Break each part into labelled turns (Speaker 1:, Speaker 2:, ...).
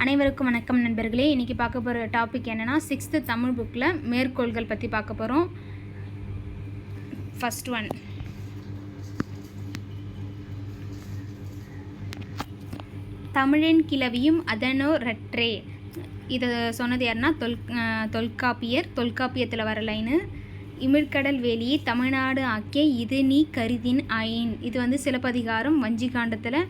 Speaker 1: அனைவருக்கும் வணக்கம் நண்பர்களே. இன்றைக்கி பார்க்க போகிற டாபிக் என்னென்னா சிக்ஸ்த்து தமிழ் புக்கில் மேற்கோள்கள் பற்றி பார்க்க போகிறோம் ஃபஸ்ட் ஒன் தமிழின் கிளவியும் அதனோ ரற்றே. இதை சொன்னது யாருன்னா தொல் தொல்காப்பியர். தொல்காப்பியத்தில் வர லைனு இமிழ்கடல் வேலியை தமிழ்நாடு ஆக்கிய இது நீ கருதின் ஆயின். இது வந்து சிலப்பதிகாரம் வஞ்சிகாண்டத்தில்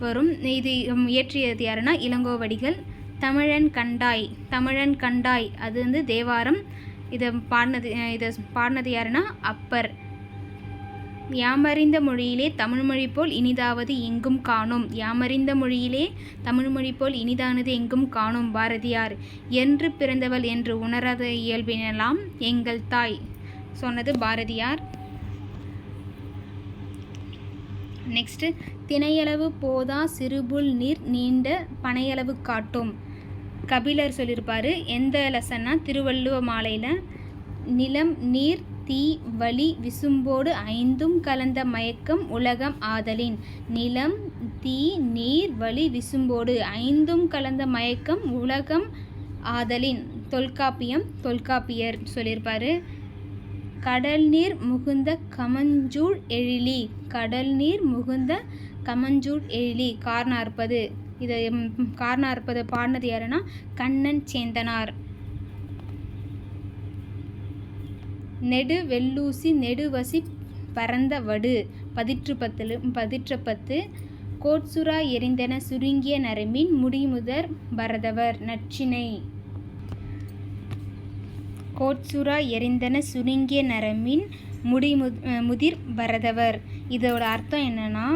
Speaker 1: வரும். இது இயற்றியது யாருன்னா இளங்கோவடிகள். தமிழன் கண்டாய் தமிழன் கண்டாய். அது வந்து தேவாரம். இதை பாடினது இதை பாடினது யாருன்னா அப்பர். யாமறிந்த மொழியிலே தமிழ்மொழி போல் இனிதாவது எங்கும் காணோம். யாமறிந்த மொழியிலே தமிழ்மொழி போல் இனிதானது எங்கும் காணோம் பாரதியார். என்று பிறந்தவள் என்று உணராத இயல்பினலாம் எங்கள் தாய் சொன்னது பாரதியார். நெக்ஸ்ட்டு திணையளவு போதா சிறுபுல் நீர் நீண்ட பனையளவு காட்டும். கபிலர் சொல்லியிருப்பார் எந்த லெசன்னா திருவள்ளுவ மாலையில் நிலம் நீர் தீ வலி விசும்போடு ஐந்தும் கலந்த மயக்கம் உலகம் ஆதலின். நிலம் தீ நீர் வலி விசும்போடு ஐந்தும் கலந்த மயக்கம் உலகம் ஆதலின். தொல்காப்பியம் தொல்காப்பியர் சொல்லியிருப்பார் கடல் நீர் முகுந்த கமஞ்சூழ் எழிலி. கடல் நீர் முகுந்த கமஞ்சூழ் எழிலி. கார்னார்ப்பது. இதை கார்னார்ப்பது பாடினது யாருன்னா கண்ணன் சேந்தனார். நெடு வெள்ளூசி நெடுவசி பரந்த வடு. பதிற்று பத்தில் பதிற்ற பத்து. கோட்சுரா எரிந்தன சுருங்கிய நரம்பின் முடிமுதர் பரதவர். நச்சினை கோட்சுரா எரிந்தன சுருங்கிய நரம்பின் முடிமு முதிர் பரதவர். இதோட அர்த்தம் என்னென்னா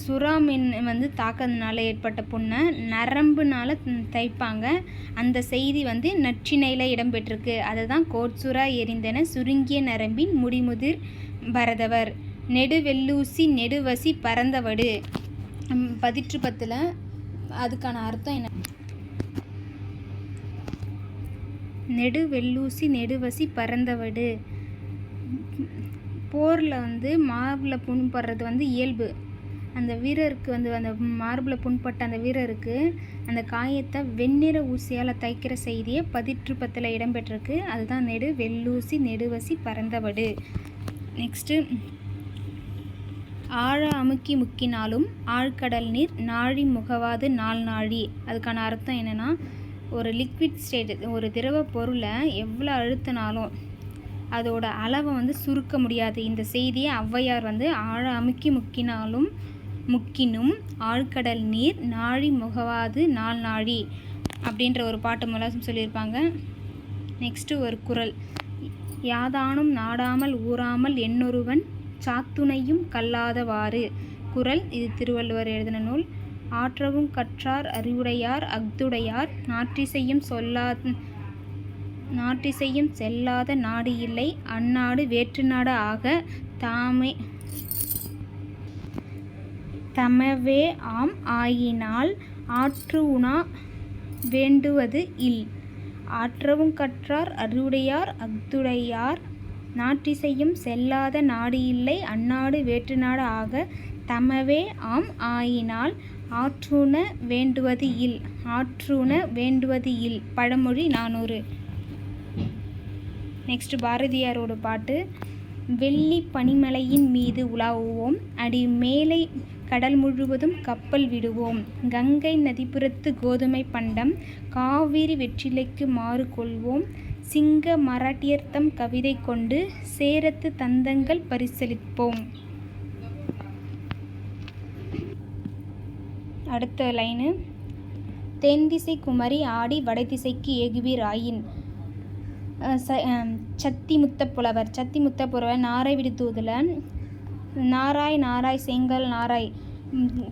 Speaker 1: சுறா மீன் வந்து தாக்கிறதுனால ஏற்பட்ட புண்ணை நரம்புனால் தைப்பாங்க. அந்த செய்தி வந்து நற்றிணையில் இடம்பெற்றிருக்கு. அதை தான் கோட்சுரா எரிந்தன சுருங்கிய நரம்பின் முடிமுதிர் பரதவர். நெடுவெல்லூசி நெடுவசி பரந்தவடு. பதிற்று பத்தில் அதுக்கான அர்த்தம் என்ன? நெடுவெல்லூசி நெடுவசி பறந்தவடு போரில் வந்து மார்பில் புண்படுறது வந்து இயல்பு. அந்த வீரருக்கு வந்து அந்த மார்பில் புண்பட்ட அந்த வீரருக்கு அந்த காயத்தை வெண்ணிற ஊசியால் தைக்கிற செய்தியை பதிற்றுப்பத்தில் இடம்பெற்றிருக்கு. அதுதான் நெடு வெள்ளூசி நெடுவசி பறந்தவடு நெக்ஸ்ட்டு ஆழ அமுக்கி முக்கினாலும் ஆழ்கடல் நீர் நாழி முகவாது நாள் நாழி அதுக்கான அர்த்தம் என்னென்னா ஒரு லிக்விட் ஸ்டேட் ஒரு திரவ பொருளை எவ்வளோ அழுத்தினாலும் அதோட அளவை வந்து சுருக்க முடியாது. இந்த செய்தியை ஔவையார் வந்து ஆழ அமுக்கி முக்கினாலும் முக்கினும் ஆழ்கடல் நீர் நாழி முகவாது நாள் நாழி அப்படின்ற ஒரு பாட்டு மூலம் சொல்லியிருப்பாங்க. நெக்ஸ்ட்டு ஒரு குறள் யாதானும் நாடாமல் ஊறாமல் எண்ணொருவன் சாத்துணையும் கல்லாதவாறு. குறள் இது திருவள்ளுவர் எழுதின நூல். ஆற்றவும் கற்றார் அறிவுடையார் அஃதுடையார். நாற்றிசையும் சொல்லா நாட்டிசையும் செல்லாத நாடு இல்லை அந்நாடு வேற்று நாடு ஆக தாமே தமவே ஆம் ஆயினால் ஆற்று உணா வேண்டுவது இல். ஆற்றவும் கற்றார் அறிவுடையார் அஃதுடையார். நாட்டிசையும் செல்லாத நாடு இல்லை அந்நாடு வேற்று நாடு ஆக தமவே ஆம் ஆயினால் ஆற்றுண வேண்டுவது இல். ஆற்றுண வேண்டுவது இல். பழமொழி நானூறு. நெக்ஸ்ட் பாரதியாரோட பாட்டு. வெள்ளி பனிமலையின் மீது உலாவுவோம். அடி மேலை கடல் முழுவதும் கப்பல் விடுவோம். கங்கை நதிப்புறத்து கோதுமை பண்டம். காவிரி வெற்றிலைக்கு மாறு கொள்வோம். சிங்க மராட்டியர்த்தம் கவிதை கொண்டு சேரத்து தந்தங்கள் பரிசளிப்போம். அடுத்த லைனு. தென்திசை குமரி ஆடி வடதிசைக்கு ஏகுவீர் ஆயின். ச அஹ் சத்தி முத்தப்புலவர் சத்தி நாராய் நாரை விடுத்தூதில் நாராய் நாராய் செங்கல் நாராய்.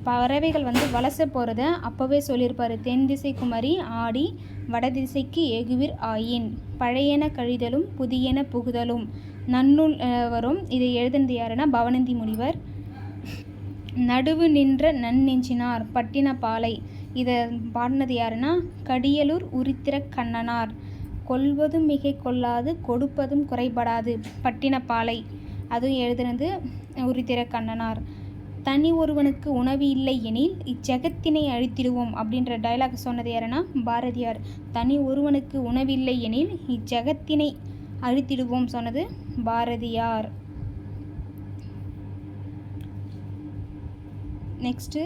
Speaker 1: பறவைகள் வந்து வலச போகிறத அப்போவே சொல்லியிருப்பார் தென் திசை குமரி ஆடி வடதிசைக்கு ஏகுவிர் ஆயின். பழையன கழிதலும் புதியன புகுதலும். நன்னூல் வரும். இதை எழுதினது யாருன்னா பவனந்தி முனிவர். நடுவு நின்ற நன்னெஞ்சினார் பட்டினப்பாலை. இதை பாடினது யாருன்னா? கடியலூர் உரித்திர கண்ணனார். கொல்வதும் மிகை கொள்ளாது கொடுப்பதும் குறைபடாது பட்டினப்பாலை. அதுவும் எழுதுனது உரித்திர கண்ணனார். தனி ஒருவனுக்கு உணவு இல்லை எனில் இச்சகத்தினை அழித்திடுவோம் அப்படின்ற டைலாக் சொன்னது யாருன்னா? பாரதியார். தனி ஒருவனுக்கு உணவில்லை எனில் இச்சகத்தினை அழித்திடுவோம் சொன்னது பாரதியார். நெக்ஸ்ட்டு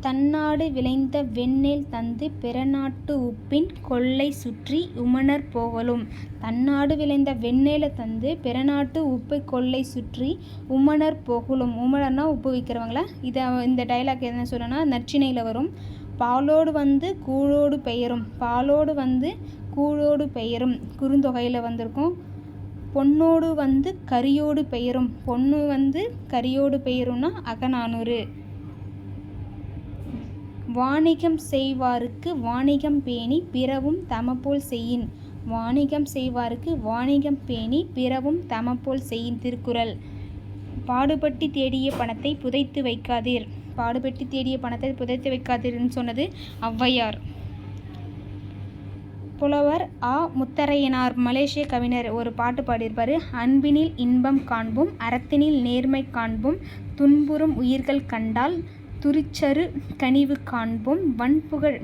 Speaker 1: தன்னாடு விளைந்த வெண்ணெல் தந்து பிறநாட்டு உப்பின் கொள்ளை சுற்றி உமணர் போகலும். தன்னாடு விளைந்த வெண்ணெலை தந்து பிறநாட்டு உப்பை கொள்ளை சுற்றி உமணர் போகலும். உமணர்னா உப்பு விற்கிறவங்களா இதை இந்த டைலாக் என்ன சொல்லணும்னா நச்சினையில் வரும். பாலோடு வந்து கூழோடு பெயரும். பாலோடு வந்து கூழோடு பெயரும். குறுந்தொகையில் வந்திருக்கும். பொன்னோடு வந்து கரியோடு பெயரும். பொண்ணு வந்து கரியோடு பெயரும்னா அகநானூறு. வாணிகம் செய்வாருக்கு வாணிகம் பேணி பிறவும் தமப்போல் செய்யின். வாணிகம் செய்வாருக்கு வாணிகம் பேணி பிறவும் தமப்போல் செய்யின் திருக்குறள். பாடுபட்டு தேடிய பணத்தை புதைத்து வைக்காதீர். பாடுபட்டு தேடிய பணத்தை புதைத்து வைக்காதீர்னு சொன்னது ஔவையார். புலவர் ஆ. முத்தரையனார். மலேசிய கவிஞர் ஒரு பாட்டு பாடியிருப்பார். அன்பினில் இன்பம் காண்போம் அறத்தினில் நேர்மை காண்போம் துன்புறும் உயிர்கள் கண்டால் துரிச்சரு கனிவு காண்போம் வன்புகழ்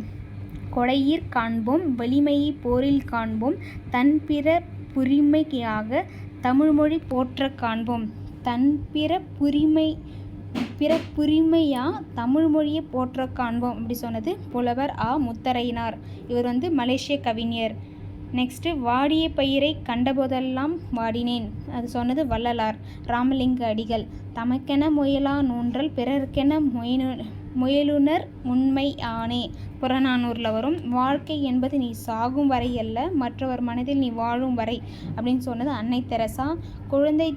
Speaker 1: கொடையீர் காண்போம் வலிமையை போரில் காண்போம் தன்பிற புரிமையாக தமிழ்மொழி போற்ற காண்போம். தன்பிற புரிமை பிறப்புரிமையா தமிழ் மொழியை போற்ற காண்போம் அப்படி சொன்னது புலவர் ஆ. முத்தரையினார். இவர் வந்து மலேசிய கவிஞர். நெக்ஸ்ட்டு வாடிய பயிரை கண்டபோதெல்லாம் வாடினேன். அது சொன்னது வள்ளலார். ராமலிங்க அடிகள். தமக்கென முயலா நூன்றல் பிறர்க்கென முயனு முயலுனர் உண்மை ஆனே. புறநானூரில் வரும் வாழ்க்கை என்பது நீ சாகும் வரை அல்ல மற்றவர் மனதில் நீ வாழும் வரை அப்படின்னு சொன்னது அன்னை தெரசா. குழந்தை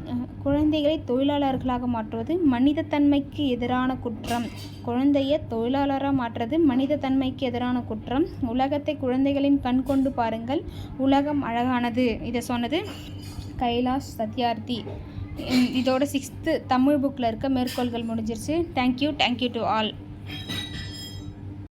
Speaker 1: குழந்தைகளை தொழிலாளர்களாக மாற்றுவது மனிதத்தன்மைக்கு எதிரான குற்றம். குழந்தையை தொழிலாளராக மாற்றுறது மனிதத்தன்மைக்கு எதிரான குற்றம். உலகத்தை குழந்தைகளின் கண் கொண்டு பாருங்கள் உலகம் அழகானது. இதை சொன்னது கைலாஷ் சத்யார்த்தி. இதோட சிக்ஸ்த்து தமிழ் புக்கில் இருக்க மேற்கோள்கள் முடிஞ்சிருச்சு. Thank you thank you to all